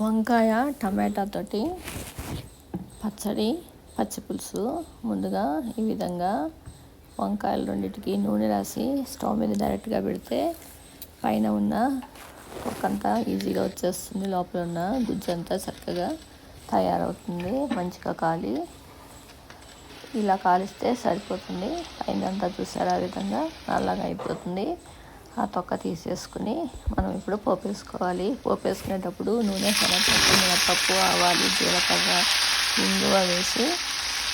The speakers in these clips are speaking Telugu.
వంకాయ టమాటా తోటి పచ్చడి పచ్చి పులుసు ముందుగా ఈ విధంగా వంకాయలు రెండింటికి నూనె రాసి స్టవ్ మీద డైరెక్ట్గా పెడితే పైన ఉన్న ఒక్కంతా ఈజీగా వచ్చేస్తుంది. లోపల ఉన్న గుజ్జు అంతా చక్కగా తయారవుతుంది. మంచిగా కాలి. ఇలా కాలిస్తే సరిపోతుంది. పైన అంతా చూసారు? ఆ విధంగా నల్లగా అయిపోతుంది. ఆ తొక్క తీసేసుకుని మనం ఇప్పుడు పోపు వేసుకోవాలి పోపు వేసుకునేటప్పుడు నూనె శనగపప్పు మినపప్పు ఆవాలు జీలకర్ర ఇంగువ వేసి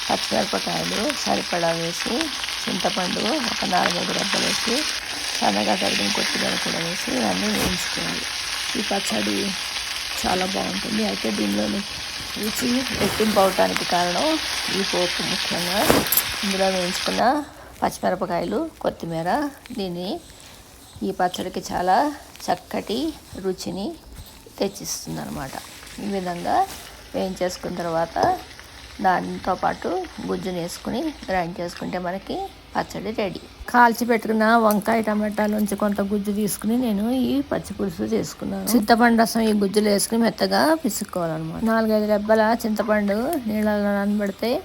పచ్చిమిరపకాయలు సరిపడా వేసి చింతపండు ఒక నాలుగైదు రెబ్బలు వేసి సన్నగా తరిగిన కొత్తిమీర కూడా వేసి ఇవన్నీ వేయించుకోవాలి. ఈ పచ్చడి చాలా బాగుంటుంది. అయితే దీనిలోని రుచి రెట్టింపు అవటానికి కారణం ఈ పోపు ముఖ్యంగా. ఇందులో వేయించుకున్న పచ్చిమిరపకాయలు కొత్తిమీర దీన్ని ఈ పచ్చడికి చాలా చక్కటి రుచిని తెచ్చిస్తుంది అనమాట ఈ విధంగా వేయించేసుకున్న తర్వాత దానితో పాటు గుజ్జుని వేసుకుని గ్రైండ్ చేసుకుంటే మనకి పచ్చడి రెడీ. కాల్చి పెట్టుకున్న వంకాయ టమాటాలోంచి కొంత గుజ్జు తీసుకుని నేను ఈ పచ్చి పులుసు చేసుకున్నాను. చింతపండు రసం ఈ గుజ్జులో వేసుకుని మెత్తగా పిసుక్కోవాలన్నమాట. నాలుగైదు రెబ్బల చింతపండు నీళ్ళలో నానబెడితే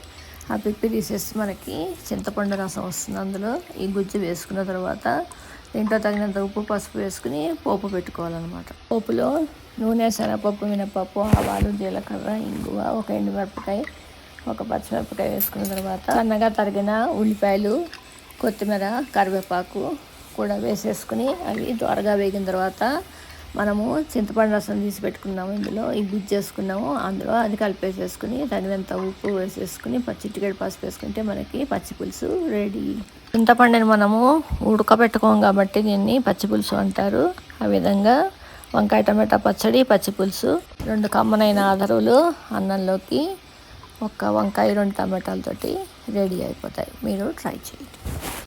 ఆ పిప్పి తీసేసి మనకి చింతపండు రసం వస్తుంది. అందులో ఈ గుజ్జు వేసుకున్న తర్వాత దీంట్లో తగినంత ఉప్పు పసుపు వేసుకుని పోపు పెట్టుకోవాలన్నమాట. పోపులో నూనె శనగపప్పు మినపప్పు ఆవాలు జీలకర్ర ఇంగువ ఒక ఎండుమిరపకాయ ఒక పచ్చిమిరపకాయ వేసుకున్న తర్వాత సన్నగా తరిగిన ఉల్లిపాయలు కొత్తిమీర కరివేపాకు కూడా వేసేసుకుని అవి త్వరగా వేగిన తర్వాత మనము చింతపండు రసం తీసి పెట్టుకున్నాము ఇందులో ఈ గుజ్జు చేసుకున్నాము అందులో అది కలిపేసేసుకుని తగినంత ఉప్పు వేసేసుకుని పచ్చిటికెడు పసుపు వేసుకుంటే మనకి పచ్చి పులుసు రెడీ చింతపండుని మనము ఉడకబెట్టుకోం కాబట్టి దీన్ని పచ్చి పులుసు అంటారు. ఆ విధంగా వంకాయ టమాటా పచ్చడి పచ్చి పులుసు రెండు కమ్మనైన ఆధారులు అన్నంలోకి ఒక వంకాయ రెండు టమాటాలతోటి రెడీ అయిపోతాయి. మీరు ట్రై చేయండి.